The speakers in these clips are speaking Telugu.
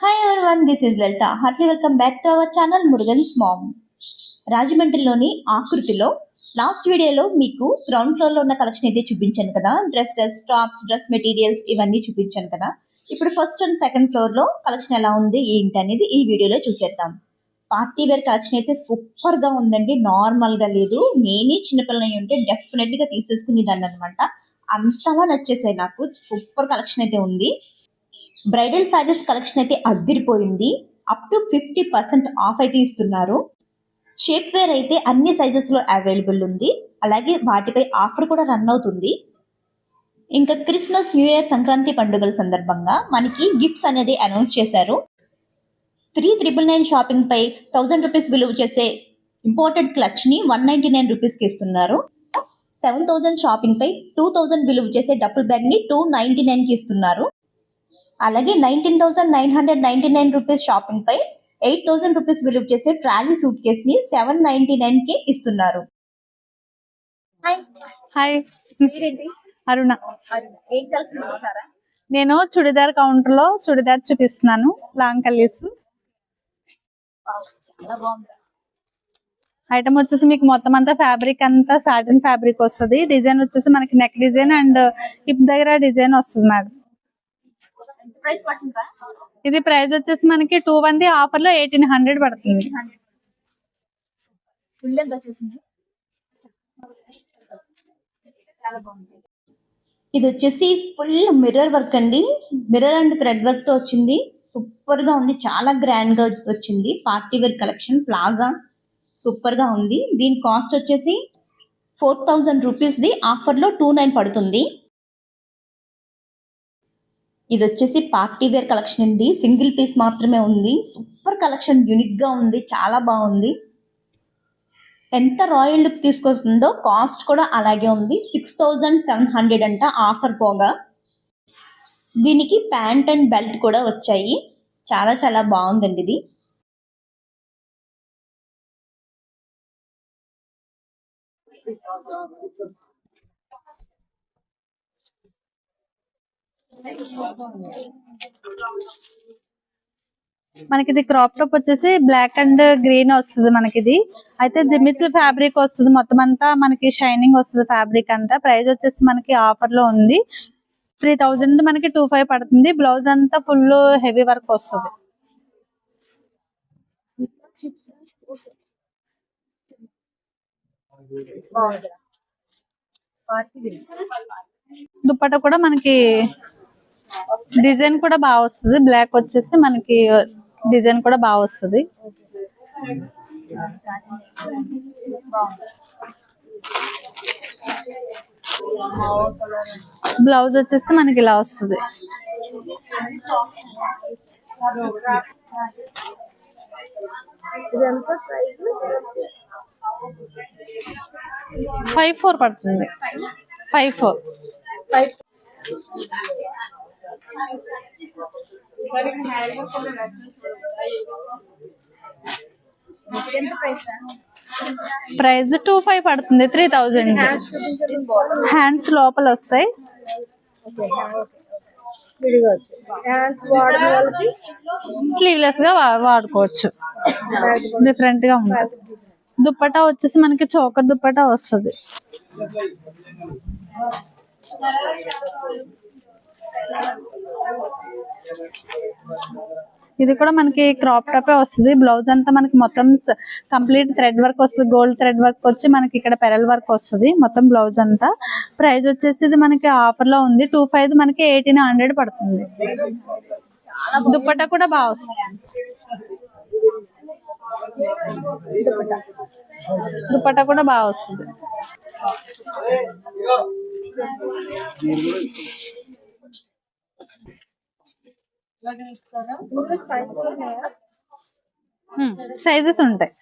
Hi everyone this is Lalitha Heartly welcome back to our channel Murugan's mom రాజమండ్రిలోని ఆకృతిలో లాస్ట్ వీడియోలో మీకు గ్రౌండ్ ఫ్లోర్లో ఉన్న కలెక్షన్ అయితే చూపించాను కదా. డ్రెస్సెస్ టాప్స్ డ్రెస్ మెటీరియల్స్ ఇవన్నీ చూపించాను కదా. ఇప్పుడు ఫస్ట్ అండ్ సెకండ్ ఫ్లోర్లో కలెక్షన్ ఎలా ఉంది ఏంటి అనేది ఈ వీడియోలో చూసేద్దాం. పార్టీ వేర్ కలెక్షన్ అయితే సూపర్గా ఉందండి. నార్మల్గా లేదు. నేనే చిన్నపిల్లని ఉంటే డెఫినెట్గా తీసేసుకునేదాన్ని అనమాట అంతలా నచ్చేసాయి నాకు. సూపర్ కలెక్షన్ అయితే ఉంది. బ్రైడల్ సారీస్ కలెక్షన్ అయితే అద్దిరిపోయింది. Up to fifty percent off అయితే ఇస్తున్నారు. షేప్ వేర్ అయితే అన్ని సైజెస్లో అవైలబుల్ ఉంది. అలాగే వాటిపై ఆఫర్ కూడా రన్ అవుతుంది. ఇంకా క్రిస్మస్ న్యూ ఇయర్ సంక్రాంతి పండుగల సందర్భంగా మనకి గిఫ్ట్స్ అనేది అనౌన్స్ చేశారు. త్రీ త్రిబుల్ నైన్ షాపింగ్ పై థౌజండ్ రూపీస్ విలువ చేసే ఇంపోర్టెడ్ క్లచ్ని వన్ నైన్టీ నైన్ రూపీస్కి ఇస్తున్నారు. సెవెన్ థౌజండ్ షాపింగ్ పై టూ థౌజండ్ విలువ చేసే డబుల్ బ్యాగ్ని టూ నైన్టీ నైన్కి ఇస్తున్నారు. అలాగే nineteen thousand nine hundred ninety nine rupees shopping పై ఎయిట్ థౌసండ్ రూపీస్ విలువ చేసే ట్రాలీ సూట్ కేస్ని సెవెన్ నైన్టీ నైన్కి ఇస్తున్నారు. హాయ్. అరుణ. నేను చుడిదార్ కౌంటర్లో చుడిదార్ చూపిస్తున్నాను లాంగ్ కలీస్. చాలా బాగుంది. ఐటమ్ వచ్చేసి మీకు మొత్తం అంతా ఫ్యాబ్రిక్ అంతా సాటిన్ ఫ్యాబ్రిక్ వస్తుంది. డిజైన్ వచ్చేసి మనకి నెక్ డిజైన్ అండ్ హిప్ దగ్గర డిజైన్ వస్తుంది మేడం ఇది ప్రైస్ వచ్చేసి మనకి టూ వంది ఆఫర్లో ఎయిటీన్ హండ్రెడ్ పడుతుంది. ఇది వచ్చేసి ఫుల్ మిర్రర్ వర్క్ అండి. మిర్రర్ అండ్ థ్రెడ్ వర్క్తో వచ్చింది. సూపర్గా ఉంది. చాలా గ్రాండ్గా వచ్చింది. Party wear collection Plaza. సూపర్గా ఉంది. దీని కాస్ట్ వచ్చేసి ఫోర్ థౌజండ్ రూపీస్ ది ఆఫర్లో టూ నైన్ పడుతుంది. ఇది వచ్చేసి పార్టీ వేర్ కలెక్షన్ అండి. సింగిల్ పీస్ మాత్రమే ఉంది. సూపర్ కలెక్షన్ యూనిక్గా ఉంది. చాలా బాగుంది. ఎంత రాయల్ లుక్ తీసుకొస్తుందో కాస్ట్ కూడా అలాగే ఉంది. సిక్స్ థౌజండ్ సెవెన్ హండ్రెడ్ అంట ఆఫర్ పోగా. దీనికి ప్యాంట్ అండ్ బెల్ట్ కూడా వచ్చాయి. చాలా చాలా బాగుందండి ఇది. మనకి ఇది క్రాప్ టాప్ వచ్చేసి బ్లాక్ అండ్ గ్రీన్ వస్తుంది మనకి ఇది అయితే జిమిచ్ ఫ్యాబ్రిక్ వస్తుంది. మొత్తం అంతా మనకి షైనింగ్ వస్తుంది ఫ్యాబ్రిక్ అంతా. ప్రైస్ వచ్చేసి మనకి ఆఫర్లో ఉంది. త్రీ థౌజండ్ మనకి టూ ఫైవ్ పడుతుంది. బ్లౌజ్ అంతా ఫుల్ హెవీ వర్క్ వస్తుంది. దుప్పట కూడా మనకి డిజైన్ కూడా బాగా వస్తుంది. బ్లాక్ వచ్చేసి మనకి డిజైన్ కూడా బాగా వస్తుంది. బ్లౌజ్ వచ్చేసి మనకి ఇలా వస్తుంది. ఫైవ్ ఫోర్ పడుతుంది. Five four price two five పడుతుంది త్రీ థౌజండ్. హ్యాండ్స్ లోపల వస్తాయి. స్లీవ్లెస్గా వాడుకోవచ్చు. డిఫరెంట్గా ఉంటుంది. దుప్పటా వచ్చేసి మనకి చోకర్ దుప్పటా వస్తుంది. ఇది కూడా మనకి క్రాప్ టాపే వస్తుంది. బ్లౌజ్ అంతా మనకి మొత్తం కంప్లీట్ థ్రెడ్ వర్క్ వస్తుంది. గోల్డ్ థ్రెడ్ వర్క్ వచ్చి మనకి ఇక్కడ పెరల్ వర్క్ వస్తుంది మొత్తం బ్లౌజ్ అంతా. ప్రైస్ వచ్చేసి ఇది మనకి ఆఫర్లో ఉంది. టూ ఫైవ్ మనకి ఎయిటీన్ హండ్రెడ్ పడుతుంది. దుప్పట్టా కూడా బాగా వస్తుంది. దుప్పట్టా కూడా బాగా వస్తుంది. సైజెస్ ఉంటాయి.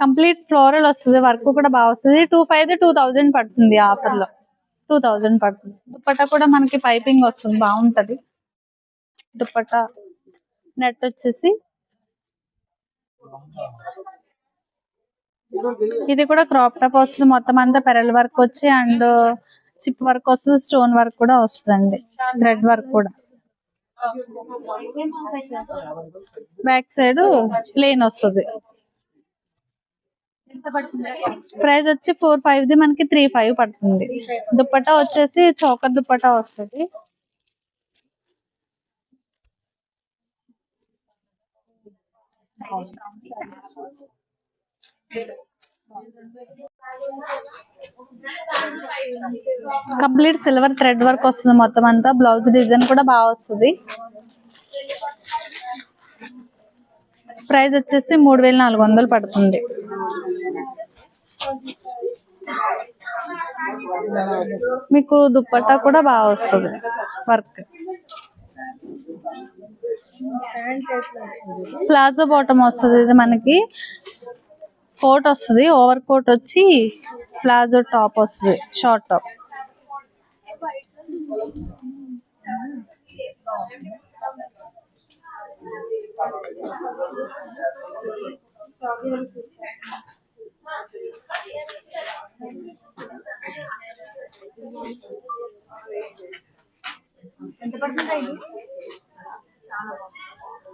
కంప్లీట్ ఫ్లోరల్ వస్తుంది వర్క్ కూడా బాగా వస్తుంది. టూ ఫైవ్ టూ థౌజండ్ పడుతుంది ఆఫర్లో టూ థౌజండ్ పడుతుంది. దుప్పట కూడా మనకి పైపింగ్ వస్తుంది బాగుంటది. దుప్పట నెట్ వచ్చేసి ఇది కూడా క్రాప్ టాప్ వస్తుంది. మొత్తం అంతా పెరల్ వర్క్ వచ్చి అండ్ చిప్ వర్క్ వస్తుంది స్టోన్ వర్క్ కూడా వస్తుందండి. థ్రెడ్ వర్క్ కూడా. బ్యాక్ సైడ్ ప్లేన్ వస్తుంది. ప్రైస్ వచ్చి ఫోర్ ఫైవ్ ది మనకి త్రీ ఫైవ్ పడుతుంది. దుప్పట్టా వచ్చేసి చౌకర్ దుప్పట్టా వస్తుంది. కంప్లీట్ సిల్వర్ థ్రెడ్ వర్క్ వస్తుంది మొత్తం అంతా. బ్లౌజ్ డిజైన్ కూడా బాగా వస్తుంది. ప్రైస్ వచ్చేసి మూడు వేల నాలుగు వందలు పడుతుంది. మీకు దుప్పట్టా కూడా బాగా వస్తుంది వర్క్ ప్లాజో బాటమ్ వస్తుంది ఇది మనకి. కోట్ వస్తుంది ఓవర్ కోట్ వచ్చి ప్లాజో టాప్ వస్తుంది షార్ట్ టాప్.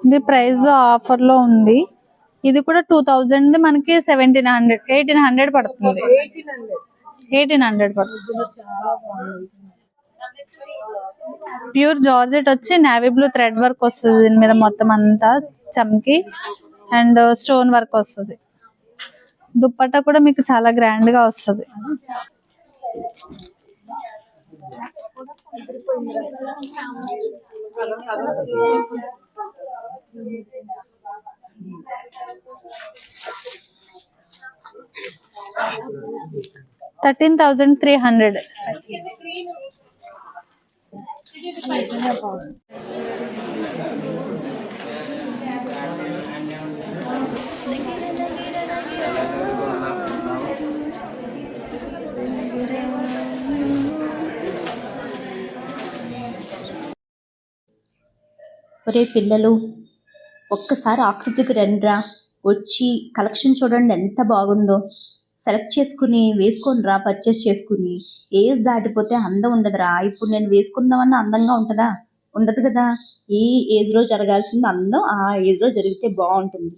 ఇది ప్రైస్ ఆఫర్లో ఉంది. ఇది కూడా టూ థౌజండ్ మనకి సెవెంటీన్ హండ్రెడ్ ఎయిటీన్ హండ్రెడ్ పడుతుంది. ఎయిటీన్ హండ్రెడ్ పడుతుంది. ప్యూర్ జార్జెట్ వచ్చి నావీ బ్లూ థ్రెడ్ వర్క్ వస్తుంది దీని మీద మొత్తం అంతా చమ్కి అండ్ స్టోన్ వర్క్ వస్తుంది. దుప్పట్టా కూడా మీకు చాలా గ్రాండ్గా వస్తుంది. థర్టీన్ థౌజండ్ త్రీ హండ్రెడ్ ఒరే పిల్లలు ఒక్కసారి ఆకృతికి రండిరా. వచ్చి కలెక్షన్ చూడండి ఎంత బాగుందో. సెలెక్ట్ చేసుకుని వేసుకొని రా పర్చేస్ చేసుకుని. ఏజ్ దాటిపోతే అందం ఉండదురా. ఇప్పుడు నేను వేసుకుందామన్న అందంగా ఉంటుందా? ఉండదు కదా. ఏ ఏజ్లో జరగాల్సింది అందం ఆ ఏజ్లో జరిగితే బాగుంటుంది.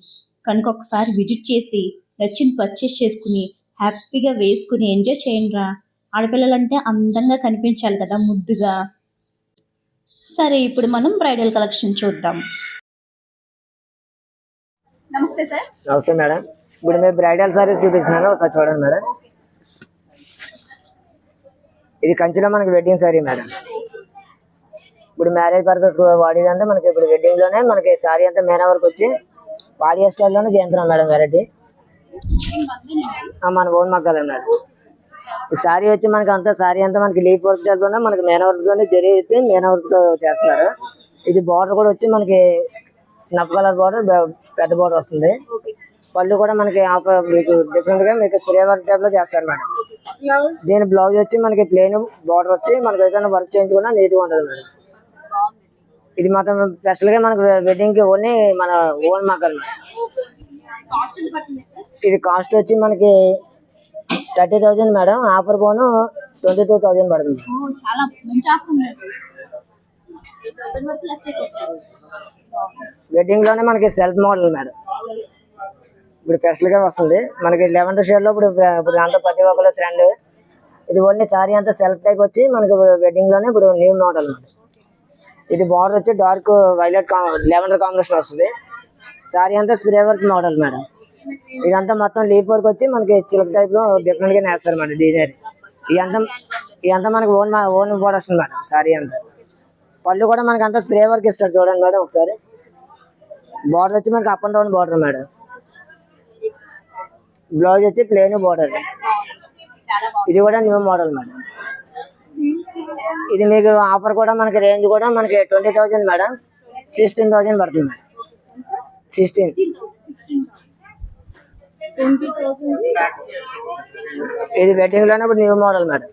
కనుక ఒకసారి విజిట్ చేసి నచ్చింది పర్చేస్ చేసుకుని హ్యాపీగా వేసుకుని ఎంజాయ్ చేయండి రా ఆడపిల్లలంటే అందంగా కనిపించాలి కదా ముద్దుగా. సరే ఇప్పుడు మనం బ్రైడల్ కలెక్షన్ చూద్దాం. నమస్తే సార్. నమస్తే మేడం. ఇప్పుడు మీరు బ్రైడల్ సారీ చూపిస్తున్నాను ఒకసారి చూడండి మేడం. ఇది కంచిలో మనకి వెడ్డింగ్ సారీ మేడం. ఇప్పుడు మ్యారేజ్ పర్పస్ వాడేదంటే మనకి ఇప్పుడు వెడ్డింగ్లోనే మనకి సారీ అంతా మేనా వరకు వచ్చి పాడియా స్టైల్లోనే చేస్తున్నాం మేడం వెరైటీ మన ఓన్ మగ్గాలి మేడం. ఈ సారీ వచ్చి మనకి అంతా సారీ అంతా మనకి లీఫ్ వర్క్ టైప్లోనే మనకి మేనా వర్క్లోనే జరిగితే మేనా వర్క్తో చేస్తున్నారు. ఇది బార్డర్ కూడా వచ్చి మనకి స్నఫ్ కలర్ బార్డర్ పెద్ద బార్డర్ వస్తుంది. పళ్ళు కూడా మనకి మీకు డిఫరెంట్గా మీకు స్ప్రే వర్క్ టైప్లో చేస్తారు మేడం. దీని బ్లౌజ్ వచ్చి మనకి ప్లేన్ బార్డర్ వచ్చి మనకి ఏదైనా వర్క్ చేయించుకున్నా నీట్గా ఉంటుంది మేడం. ఇది మాత్రం స్పెషల్గా మనకి వెడ్డింగ్కి ఓన్లీ మన ఓన్ మగ్గలు ఇది కాస్ట్ వచ్చి మనకి థర్టీ థౌజండ్ మేడం. ఆఫర్ పోను ట్వంటీ టూ థౌజండ్ పడుతుంది. చాలా మంచి ఆఫర్ ఉంది. వరకు లెస్ వెడ్డింగ్లోనే మనకి సెల్ఫ్ మోడల్ మేడం. ఇప్పుడు స్పెషల్గా వస్తుంది. మనకి లెవెన్ షేడ్లో ఇప్పుడు ఇప్పుడు అంతా ప్రతి ఒక్కరు ట్రెండ్ ఇది ఓన్లీ సారీ అంతా సెల్ఫ్ టైప్ వచ్చి మనకి వెడ్డింగ్లోనే ఇప్పుడు న్యూ మోడల్ మేడం. ఇది బార్డర్ వచ్చి డార్క్ వైలెట్ లెవెండర్ కాంబినేషన్ వస్తుంది. సారీ అంతా స్ప్రే వర్క్ మోడల్ మేడం. ఇదంతా మొత్తం లీఫ్ వర్క్ వచ్చి మనకి చిలక టైప్లో డిఫరెంట్గా నేస్తారు మేడం డిజైన్ ఇదంతా ఇదంతా మనకి own own production madam sari అంతా. పళ్ళు కూడా మనకి అంతా స్ప్రే వర్క్ ఇస్తారు చూడండి మేడం ఒకసారి. బార్డర్ వచ్చి మనకి up and down border madam. Blouse వచ్చి ప్లేన్ బార్డర్ ఇది కూడా న్యూ మోడల్ మేడం. ఇది మీకు ఆఫర్ కూడా మనకి రేంజ్ కూడా మనకి twenty thousand madam. Sixteen thousand పడుతుంది మేడం. సిక్స్టీన్ ఇది వెడ్డింగ్లోనే ఇప్పుడు న్యూ మోడల్ మేడం.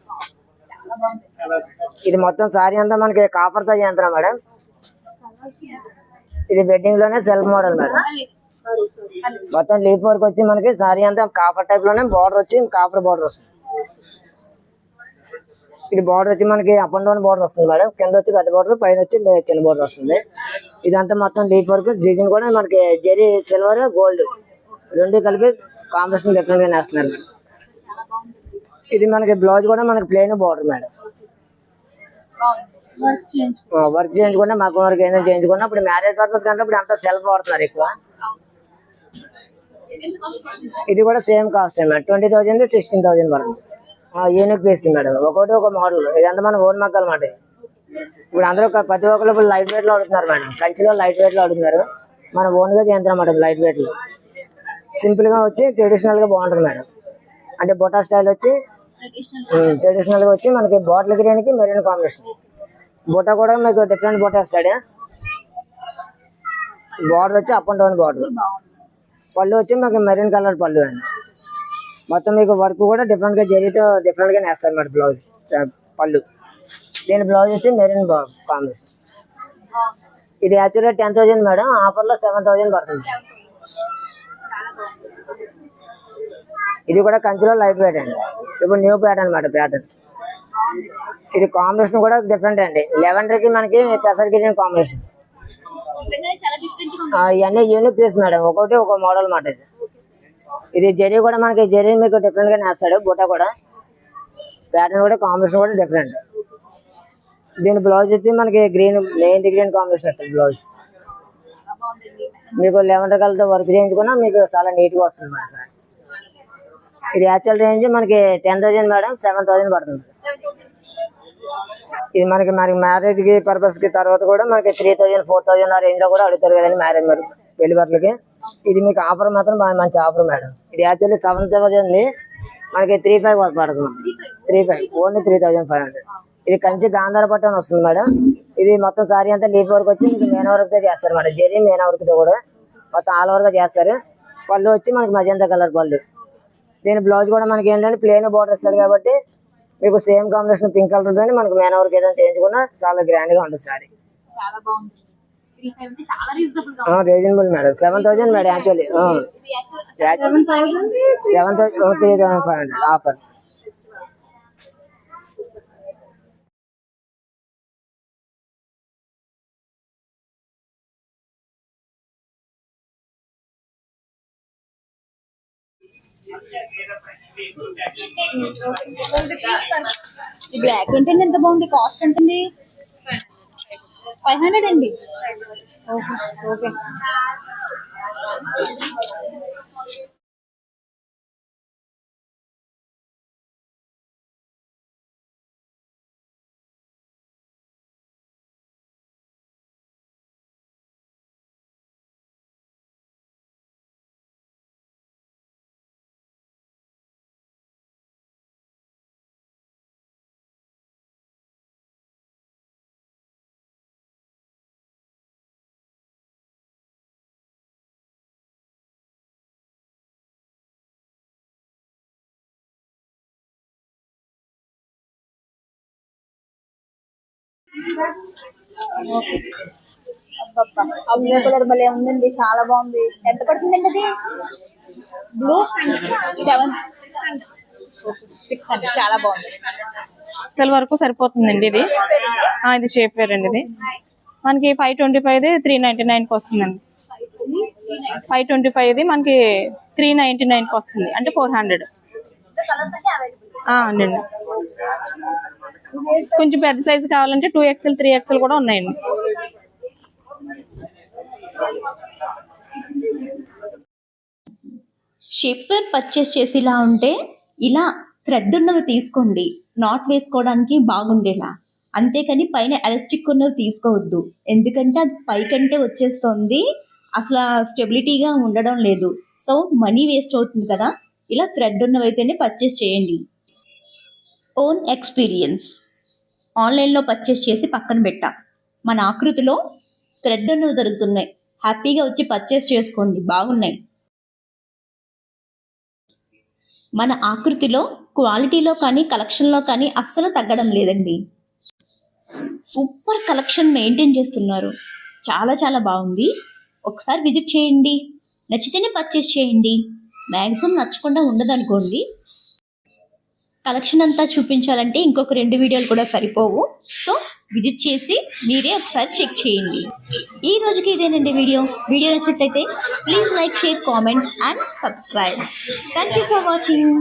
ఇది మొత్తం సారీ అంతా మనకి కాపర్తో చేయంత్రం మేడం. ఇది వెడ్డింగ్లోనే సెల్ఫ్ మోడల్ మేడం. మొత్తం లీఫ్ వర్క్ వచ్చి మనకి సారీ అంతా కాపర్ టైప్లోనే బార్డర్ వచ్చి కాపర్ బార్డర్ వస్తుంది. ఇది బార్డర్ వచ్చి మనకి అప్ అండ్ డౌన్ బార్డర్ వస్తుంది మేడం. కింద వచ్చి పెద్ద బార్డర్ పైన వచ్చి చిన్న బార్డర్ వస్తుంది. ఇదంతా మొత్తం లీఫ్ వర్క్ డిజైన్ కూడా మనకి జెరీ సిల్వర్ గోల్డ్ రెండు కలిపి కాంబినేషన్ డిఫరెంట్గా వేస్తున్నారు మేడం. ఇది మనకి బ్లౌజ్ కూడా మనకి ప్లెయిన్ బార్డర్ మేడం. వర్క్ చేయించుకున్నా మాకు వరకు ఏదైనా చేయించుకున్నా ఇప్పుడు మ్యారేజ్ పర్పస్ కంటే ఇప్పుడు అంతా సెల్ఫ్ వాడుతున్నారు ఎక్కువ. ఇది కూడా same cost madam. Twenty thousand sixteen thousand పడుతుంది యూనిక్ పీస్ మేడం. ఒకటి ఒక మోడల్ ఇదంతా మన ఓన్ మక్కలు అన్నమాట ఇప్పుడు అందరూ ప్రతి ఒక్కరు ఇప్పుడు లైట్ వెయిట్లో అడుగుతున్నారు మేడం. కంచిలో లైట్ వెయిట్లో అడుగుతున్నారు మనం ఓన్గా చేయించాం మేడం లైట్ వెయిట్ లో సింపుల్గా వచ్చి ట్రెడిషనల్గా బాగుంటుంది మేడం. అంటే బొటా స్టైల్ వచ్చి ట్రెడిషనల్గా వచ్చి మనకి బాటిల్ గ్రీన్కి మెరీన్ కాంబినేషన్. బొటా కూడా మీకు డిఫరెంట్ బొటా వస్తాడు. బార్డర్ వచ్చి అప్ అండ్ డౌన్ బార్డర్. పళ్ళు వచ్చి మీకు మెరూన్ కలర్ పళ్ళు అండి. మొత్తం మీకు వర్క్ కూడా డిఫరెంట్గా జరిగితే డిఫరెంట్గా నేస్తారు మేడం బ్లౌజ్ పళ్ళు. దీని బ్లౌజ్ వచ్చి మెరూన్ కాంబినేషన్. ఇది యాక్చువల్గా టెన్ థౌసండ్ మేడం ఆఫర్లో సెవెన్ థౌసండ్ పడుతుంది. ఇది కూడా కంచిలో లైట్ వెయిట్ అండి. ఇప్పుడు న్యూ ప్యాటర్న్ అనమాట ప్యాటర్న్ ఇది కాంబినేషన్ కూడా డిఫరెంట్ అండి. లెవెండర్కి మనకి పెసర్ కిచెన్ కాంబినేషన్. ఇవన్నీ యూనిక్ పీస్ మేడం. ఒకటి ఒక మోడల్ మాట ఇది. ఇది జరీ కూడా మనకి జరీ మీకు డిఫరెంట్గా నేస్తాడు బుట్ట కూడా. ప్యాటర్న్ కూడా కాంబినేషన్ కూడా డిఫరెంట్ దీని బ్లౌజ్ వచ్చి మనకి గ్రీన్ మెయిన్ గ్రీన్ కాంబినేషన్ వస్తుంది బ్లౌజ్. మీకు లెవెండర్ కలర్ వర్క్ చేయించుకున్నా మీకు చాలా నీట్గా వస్తుంది మేడం సార్. ఇది యాక్చువల్ రేంజ్ మనకి ten thousand madam seven thousand పడుతుంది. ఇది మనకి మనకి మ్యారేజ్కి పర్పస్కి తర్వాత కూడా మనకి త్రీ థౌసండ్ ఫోర్ థౌసండ్ ఆ రేంజ్లో కూడా అడుగుతారు కదండి మ్యారేజ్ మరి పెళ్ళి బట్టలకి ఇది మీకు ఆఫర్ మాత్రం మంచి ఆఫర్ మేడం. ఇది యాక్చువల్లీ సెవెన్ థౌజండ్ మనకి త్రీ ఫైవ్ పడుతుంది. Three five only three thousand five hundred ఇది కంచి గాంధార పట్టు అని వస్తుంది మేడం. ఇది మొత్తం సారీ అంతా లీఫ్ వర్క్ వచ్చి మీకు మేన వర్క్తో చేస్తారు మేడం. జరీ మేన వర్క్తో కూడా మొత్తం ఆల్ ఓవర్గా చేస్తారు. పళ్ళు వచ్చి మనకి మజంతా కలర్ పళ్ళు. దీని బ్లౌజ్ కూడా మనకి ఏంటంటే ప్లేన్ బార్డర్ ఇస్తారు కాబట్టి మీకు సేమ్ కాంబినేషన్ పింక్ కలర్ తోని మనకి మేన వర్క్ ఏదైనా చేయించుకున్నా చాలా గ్రాండ్గా ఉంటుంది sari reasonable madam seven thousand madam actually seven thousand three thousand five hundred offer ఈ బ్లాక్ ఏంటండి ఎంత బాగుంది? కాస్ట్ ఎంతండి ఫైవ్ హండ్రెడ్ అండి. Okay okay. బ్లూ కలర్ భలే ఉందండి చాలా బాగుంది. ఎంత పడుతుందండి అది? బ్లూ సెవెన్ సిక్స్ హండ్రెడ్ చాలా బాగుంది. ఎక్సెల్ వరకు సరిపోతుందండి ఇది. ఇది షేప్ వేర్ అండి ఇది. మనకి five twenty five three ninety నైన్కి వస్తుందండి. ఫైవ్ ట్వంటీ ఫైవ్ మనకి త్రీ నైన్టీ నైన్కి వస్తుంది. అంటే ఫోర్ హండ్రెడ్ అవునండి కొంచెం పెద్ద సైజు కావాలంటే టూ ఎక్స్ఎల్ త్రీ ఎక్స్ఎల్ కూడా ఉన్నాయండి. షేప్వేర్ పర్చేస్ పర్చేస్ చేసేలా ఉంటే ఇలా థ్రెడ్ ఉన్నవి తీసుకోండి. నాట్ వేసుకోవడానికి బాగుండేలా. అంతేకాని పైన ఎలాస్టిక్ ఉన్నవి తీసుకోవద్దు. ఎందుకంటే అది పైకంటే వచ్చేస్తుంది. అసలు స్టెబిలిటీగా ఉండడం లేదు. సో మనీ వేస్ట్ అవుతుంది కదా. ఇలా థ్రెడ్ ఉన్నవైతేనే పర్చేస్ చేయండి. ఓన్ ఎక్స్పీరియన్స్ ఆన్లైన్లో పర్చేస్ చేసి పక్కన పెట్టా. మన ఆకృతిలో థ్రెడ్ అనేవి దొరుకుతున్నాయి. హ్యాపీగా వచ్చి పర్చేస్ చేసుకోండి. బాగున్నాయి. మన ఆకృతిలో క్వాలిటీలో కానీ కలెక్షన్లో కానీ అస్సలు తగ్గడం లేదండి. సూపర్ కలెక్షన్ మెయింటైన్ చేస్తున్నారు. చాలా చాలా బాగుంది. ఒకసారి విజిట్ చేయండి. నచ్చితేనే పర్చేస్ చేయండి. మ్యాక్సిమం నచ్చకుండా ఉండదనుకోండి. కలెక్షన్ అంతా చూపించాలంటే ఇంకొక రెండు వీడియోలు కూడా సరిపోవు. సో విజిట్ చేసి మీరే ఒకసారి చెక్ చేయండి. ఈ రోజుకి ఇదేనండి వీడియో. వీడియో నచ్చినట్లయితే please like share comment and subscribe. Thank you for watching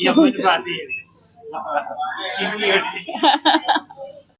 ये अपनी बात है हाँ।